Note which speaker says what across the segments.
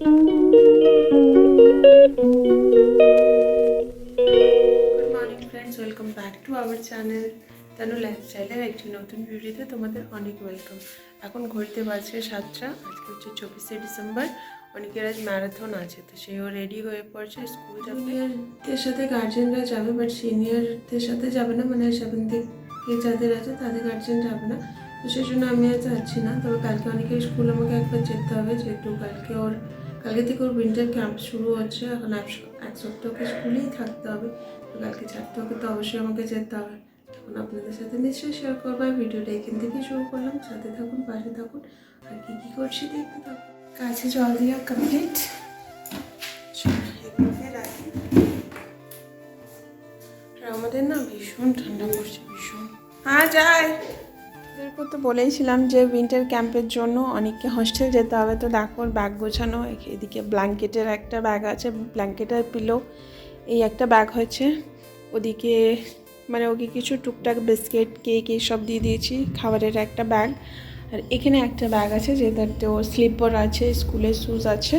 Speaker 1: Good morning friends welcome back to our channel Tanu লাইফস্টাইলের একটি নতুন ভিডিওতে তোমাদের অনেক ওয়েলকাম এখন ঘড়িতে বাজছে সাতটা, আজকে হচ্ছে চব্বিশে ডিসেম্বর। অনেকের আজ ম্যারাথন আছে, তো সেও রেডি হয়ে পড়ছে স্কুল জুনিয়রদের সাথে গার্জেনরা যাবে বাট সিনিয়রদের সাথে যাবে না মানে সেভেন থেকে যাদের আছে, তাদের গার্জেন যাবে না। তো সেই জন্য আমি আর যাচ্ছি না, তবে কালকে অনেকের স্কুল আমাকে একবার যেতে হবে, যেহেতু কালকে ওর কালকে থেকে ওর উইন্টার ক্যাম্প শুরু হচ্ছে, এখন এক স- এক সপ্তাহকে স্কুলেই থাকতে হবে। তো কালকে চারটে ওকে তো অবশ্যই আমাকে যেতে হবে। তখন আপনাদের সাথে নিশ্চয়ই শেয়ার করব আর ভিডিওটা এখান থেকে শুরু করলাম। সাথে থাকুন, পাশে থাকুন। আর কী কী করছি দেখতে থাকুন। কাছে জল দেওয়া কমপ্লিট আমাদের না ভীষণ ঠান্ডা পড়ছে, ভীষণ। হ্যাঁ যাই। এরপর তো বলেইছিলাম যে উইন্টার ক্যাম্পের জন্য অনেককে হস্টেল যেতে হবে। তো দেখো ব্যাগ গোছানো এদিকে ব্ল্যাঙ্কেটের একটা ব্যাগ আছে ব্ল্যাঙ্কেটের পিলো এই একটা ব্যাগ হয়েছে। ওদিকে মানে ওকে কিছু টুকটাক বিস্কিট কেক এইসব দিয়ে দিয়েছি, খাবারের একটা ব্যাগ আর এখানে একটা ব্যাগ আছে, যেটাতে ওর স্লিপার আছে স্কুলের শ্যুজ আছে,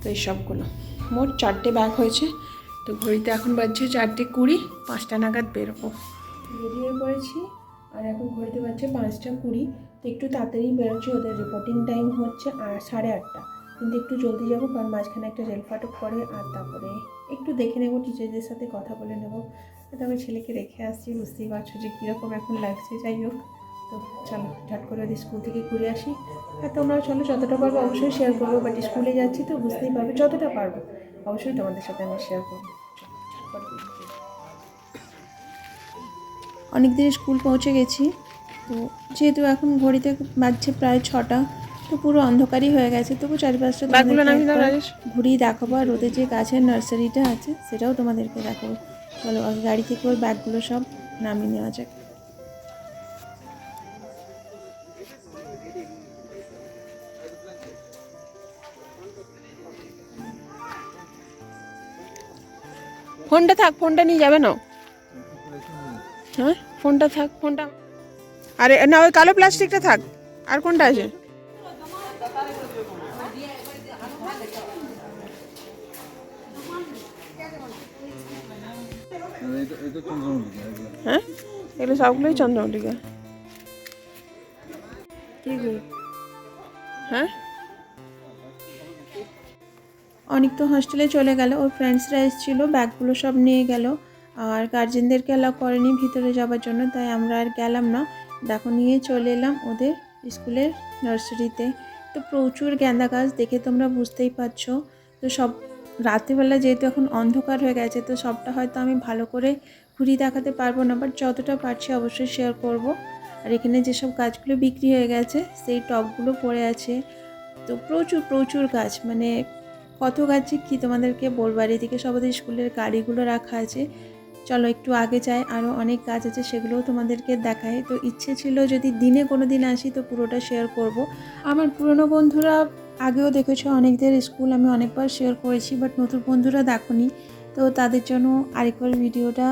Speaker 1: তো এই সবগুলো। মোট চারটে ব্যাগ হয়েছে। তো ঘড়িতে এখন বাজছে চারটে কুড়ি, পাঁচটা নাগাদ বেরোবো। বেরিয়ে পড়েছি। আর এখন ঘড়িতে বাজছে পাঁচটা কুড়ি, তো একটু তাড়াতাড়ি বেরোচ্ছি, ওদের রিপোর্টিং টাইম হচ্ছে আর সাড়ে আটটা। কিন্তু একটু জলদি যাব, কারণ মাঝখানে একটা রেল ফাটক পড়ে, আর তারপরে একটু দেখে নেব টিচারদের সাথে কথা বলে নেব। তারপরে ছেলেকে রেখে আসছি, বুঝতেই পারছ যে কীরকম এখন লাগছে, যাই হোক। তো চলো, ঝট করে ওদের স্কুল থেকে ঘুরে আসি। আর তোমরা চলো, যতটা পারব অবশ্যই শেয়ার করব বাট স্কুলে যাচ্ছি তো, বুঝতেই পারবে, যতটা পারব, অবশ্যই তোমাদের সাথে আমি শেয়ার করব। অনেক দিন স্কুল পৌঁছে গেছি। তো যেহেতু এখন ঘড়িতে বাজছে প্রায় ছটা তো পুরো অন্ধকারই হয়ে গেছে। তবু চারিপাশটা। ঘুরিয়ে দেখাবো। আর ওদের যে গাছের নার্সারিটা আছে সেটাও তোমাদেরকে দেখাবো। চলো আগে গাড়ি থেকে ওর ব্যাগগুলো সব নামিয়ে নেওয়া যাক।
Speaker 2: ফোনটা থাক ফোনটা নিয়ে যাবে না হ্যাঁ? ফোনটা থাক ফোনটা। আরে না ওই কালো প্লাস্টিকটা থাক। আর কোনটা আছে? হ্যাঁ? এগুলো সবগুলোই চন্দ্রমল্লিকা। হ্যাঁ?
Speaker 1: অনেক তো হস্টেলে চলে গেল। ওর ফ্রেন্ডসরা এসেছিল ব্যাগগুলো সব নিয়ে গেল। আর গার্জেনদেরকে অ্যালাউ করেনি ভিতরে যাওয়ার জন্য, তাই আমরা আর গেলাম না। দেখো, নিয়ে চলে এলাম ওদের স্কুলের নার্সারিতে তো প্রচুর গ্যাঁদা গাছ দেখে তোমরা বুঝতেই পারছ। তো সব, রাত্রিবেলা যেহেতু এখন অন্ধকার হয়ে গেছে, তো সবটা হয়তো আমি ভালো করে ঘুরিয়ে দেখাতে পারব না বাট যতটা পারছি অবশ্যই শেয়ার করব। আর এখানে যেসব গাছগুলো বিক্রি হয়ে গেছে, সেই টবগুলো পড়ে আছে। তো প্রচুর প্রচুর গাছ মানে কত গাছ কী তোমাদেরকে বলব? আর এদিকে সব ওদের স্কুলের গাড়িগুলো রাখা আছে। চলো একটু আগে যাই আরও অনেক কাজ আছে সেগুলোও তোমাদেরকে দেখায় তো ইচ্ছে ছিল যদি দিনে কোনো দিন আসি তো পুরোটা শেয়ার করব। আমার পুরনো বন্ধুরা আগেও দেখেছ অনেকদের স্কুল আমি অনেকবার শেয়ার করেছি বাট নতুন বন্ধুরা দেখোনি। তো তাদের জন্য আরেকবার ভিডিওটা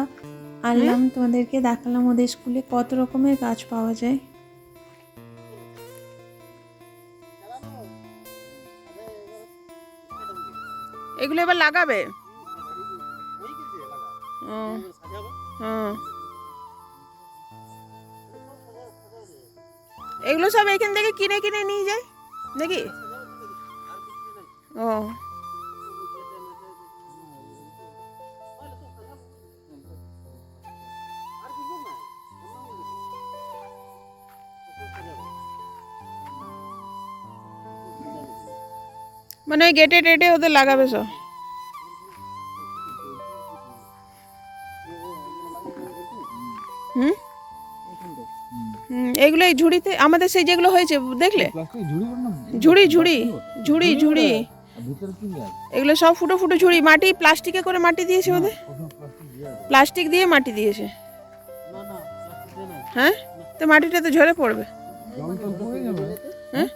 Speaker 1: আনলাম তোমাদেরকে দেখালাম ওদের স্কুলে কত রকমের কাজ পাওয়া যায়।
Speaker 2: এগুলো এবার লাগাবে? হ্যাঁ এগুলো সব এখান থেকে কিনে কিনে নিয়ে যায় নাকি ও। মানে গেটে টেটে ওদের লাগাবে সব। এই ঝুড়িতে আমাদের সেই যেগুলো হয়েছে দেখলে?
Speaker 3: ঝুড়ি
Speaker 2: ঝুড়ি ঝুড়ি ঝুড়ি এগুলো সব ফুটো ফুটো ঝুড়ি মাটি প্লাস্টিকে করে মাটি দিয়েছে ওদের?
Speaker 3: প্লাস্টিক দিয়ে
Speaker 2: মাটি দিয়েছে। হ্যাঁ? তো মাটিটা তো ঝরে পড়বে। হ্যাঁ?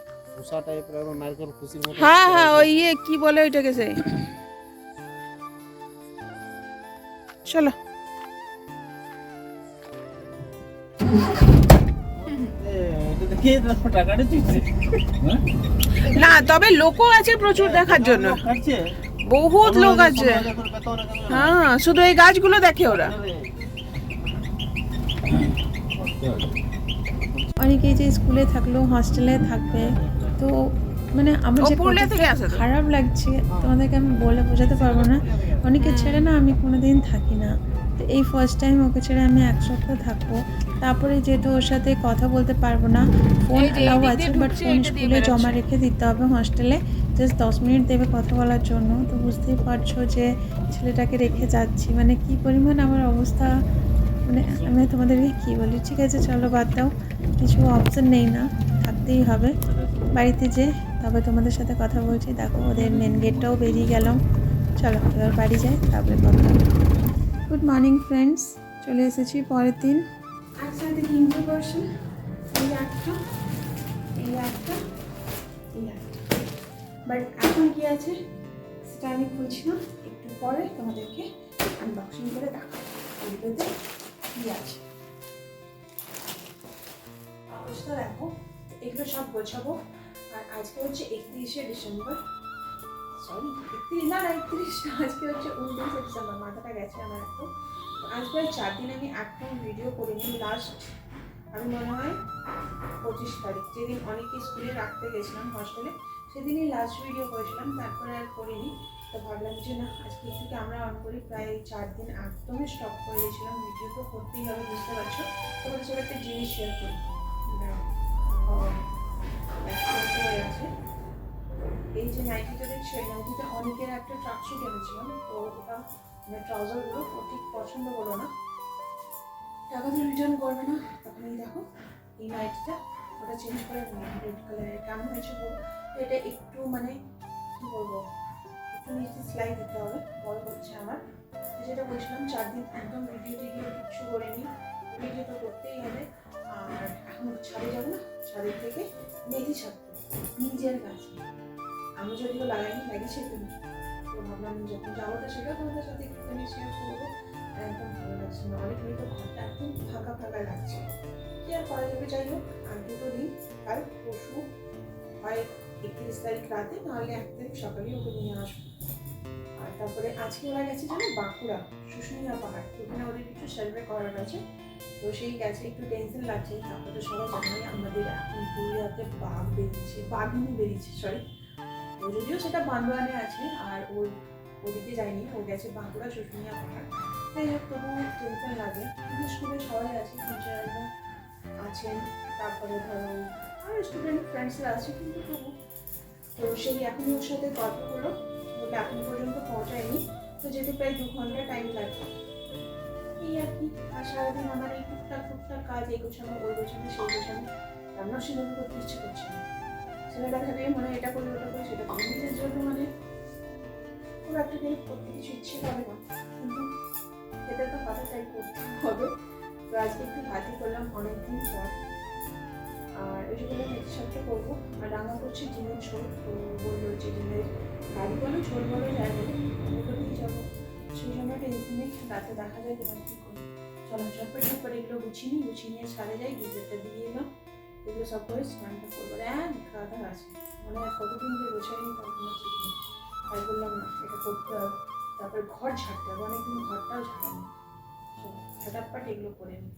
Speaker 2: হ্যাঁ হ্যাঁ ওই ইয়ে কি বলে ওইটাকে সেই চলো। না তবে লোকও আছে প্রচুর দেখার জন্য। বহুত লোক আছে। হ্যাঁ শুধু এই গাছগুলো দেখে ওরা।
Speaker 4: অনেকেই যে স্কুলে থাকল হস্টেলে থাকবে তো মানে আমার যে খারাপ লাগছে তোমাদেরকে আমি বলে বোঝাতে পারব না। অনেকে ছেড়ে না আমি কোনোদিন থাকি না। এই ফার্স্ট টাইম ওকে ছেড়ে আমি এক সপ্তাহ থাকব। তারপরে যেহেতু ওর সাথে কথা বলতে পারব না ফোন অ্যালাউ আছে বাট ফোন স্কুলে জমা রেখে দিতে হবে হস্টেলে জাস্ট দশ মিনিট দেবে কথা বলার জন্য। তো বুঝতেই পারছ যে ছেলেটাকে রেখে যাচ্ছি। মানে কি পরিমাণ আমার অবস্থা মানে আমি তোমাদেরকে কী বলি? ঠিক আছে চলো বাদ দাও। কিছু অপশন নেই না থাকতেই হবে। বাড়িতে যে তবে তোমাদের সাথে কথা বলছি। দেখো ওদের মেন গেটটাও বেরিয়ে গেলাম চলো এবার বাড়ি যাই তারপরে কথা গুড মর্নিং ফ্রেন্ডস চলে এসেছি পরের দিন।
Speaker 1: একসাথে তিনটে পার্সেন্ট এই একটা এই একটা বাট এখন কি আছে, সেটা আমি খুলছি না। একটু পরে তোমাদেরকে আনবক্সিং করে দেখাবো। এগুলোতে কি আছে। অবস্থা দেখো, এগুলো সব গোছাবো। আর আজকে হচ্ছে একত্রিশে ডিসেম্বর। সরি না না একত্রিশ আজকে হচ্ছে উনত্রিশে ডিসেম্বর মাথাটা গেছে আমার একটু। আজ প্রায় চার দিন আমি একদম ভিডিও করিনি। লাস্ট আমি মনে হয় পঁচিশ তারিখ, যেদিন অনেকে স্কুলে রাখতে গেছিলাম হস্টেলে সেদিনই লাস্ট ভিডিও করেছিলাম, তারপরে আর করিনি। তো ভাবলাম যে না, আজকে একটু ক্যামেরা অন করি? প্রায় চার দিন একদমই স্টপ করে দিয়েছিলাম। ভিডিও তো করতেই হবে, বুঝতে পারছ? তোমাদের সাথে একটা জিনিস শেয়ার করি। আছে। এই যে নাইটিটা দেখছ, এই নাইটিটা অনেকের একটা ট্রাকশুট এনেছিলাম। তো ওটা মানে ট্রাউজারগুলো ঠিক পছন্দ হলো না। টাকা দিয়ে রিটার্ন করবে না? তখন এই দেখো, এই নাইটিটা ওটা চেঞ্জ করে রেড কালারের কেমন হয়েছে বলো তো এটা একটু মানে কি বলব, একটু নিচে সেলাই দিতে হবে, বড় হচ্ছে আমার। যেটা বলছিলাম চার দিন একদম ভিডিও টিডিও কিচ্ছু করিনি ভিডিও তো করতেই হবে। আর এখন ছাদে যাব না? ছাদের থেকে মেথি ছাড়তে নিজের কাছে আমি যদিও লাগাইনি, লাগিয়েছি তুমি তো ভাবলাম যখন যাব তো সেটাও তোমাদের সাথে একটুখানি শেয়ার করব। একদম ভালো লাগছে না। অনেক তো ঘরটা একদম ফাঁকা ফাঁকা লাগছে। কি আর করা যাবে? যাই হোক, আর দুটো দিন, কাল পরশু হয় একত্রিশ তারিখ রাতে, নাহলে এক তারিখ সকালেই ওকে নিয়ে আসব। আর তারপরে আজকে ওরা গেছে জানো, বাঁকুড়া শুশুনিয়া পাহাড়। ওখানে ওদের কিছু সার্ভে করার আছে। তো সেই গেছে একটু টেনশন লাগছে। তারপরে সবাই জানে আমাদের এখন পুরুলিয়াতে বাঘ বেরিয়েছে, বাঘিনী বেরিয়েছে সরি যদিও সেটা বান্দোয়ানে আছে, আর ওর ওদিকে যায়নি, ও গেছে বাঁকুড়া শুশুনিয়া পাহাড় তাই হোক, তবু টেনশন লাগে। স্কুলে সবাই আছে টিচাররা আছেন। তারপরে ধরো, আর স্টুডেন্ট ফ্রেন্ডসরা আছে, কিন্তু তবু। তো সেই এখনই ওর সাথে গল্প হলো বলে এখন পর্যন্ত পৌঁছায়নি। তো যেতে প্রায় দু ঘণ্টা টাইম লাগবে। এই আর কি, আর সারাদিন আমার এই টুকটাক টুকটাক কাজ, এই গোছানো, ওই গোছানো, সেই গোছানো। রান্না সেভাবে করতে ইচ্ছে করছে না। ছেলেটা ভেবে মনে হয় এটা করি ওটা করি সেটা করি নিজের জন্য মানে খুব একটা দিন করতে কিছু ইচ্ছে করে না। কিন্তু খেতে তো কথা তাই করতে হবে। তো আজকে একটু ভাজি করলাম অনেকদিন পর। আর ওই জন্য মেথি শাকটা করব। আর রান্না করছি ডিমের ঝোল। তো বলল যে ডিমের কারি বলো, ঝোল বলো, যাই বলো। ওটা দিয়ে যাব সেই জন্য টেনশন নেই রাতে দেখা যায়, তোমার কী করি? চলো ঝটপট ঝটপট এগুলো গুছিয়ে নিই। গুছিয়ে নিয়ে ছাড়ে যাই গিজারটা দিয়ে এলাম। এগুলো সব করে স্নানটা করব। এক গাদা আছে। মানে কতদিন যে বসে তার কোনো ঠিক নেই। তাই বললাম না, এটা করতে হবে। তারপরে ঘর ছাড়তে হবে। অনেকদিন ঘরটাও চলো ঝটাপট এগুলো করে নিই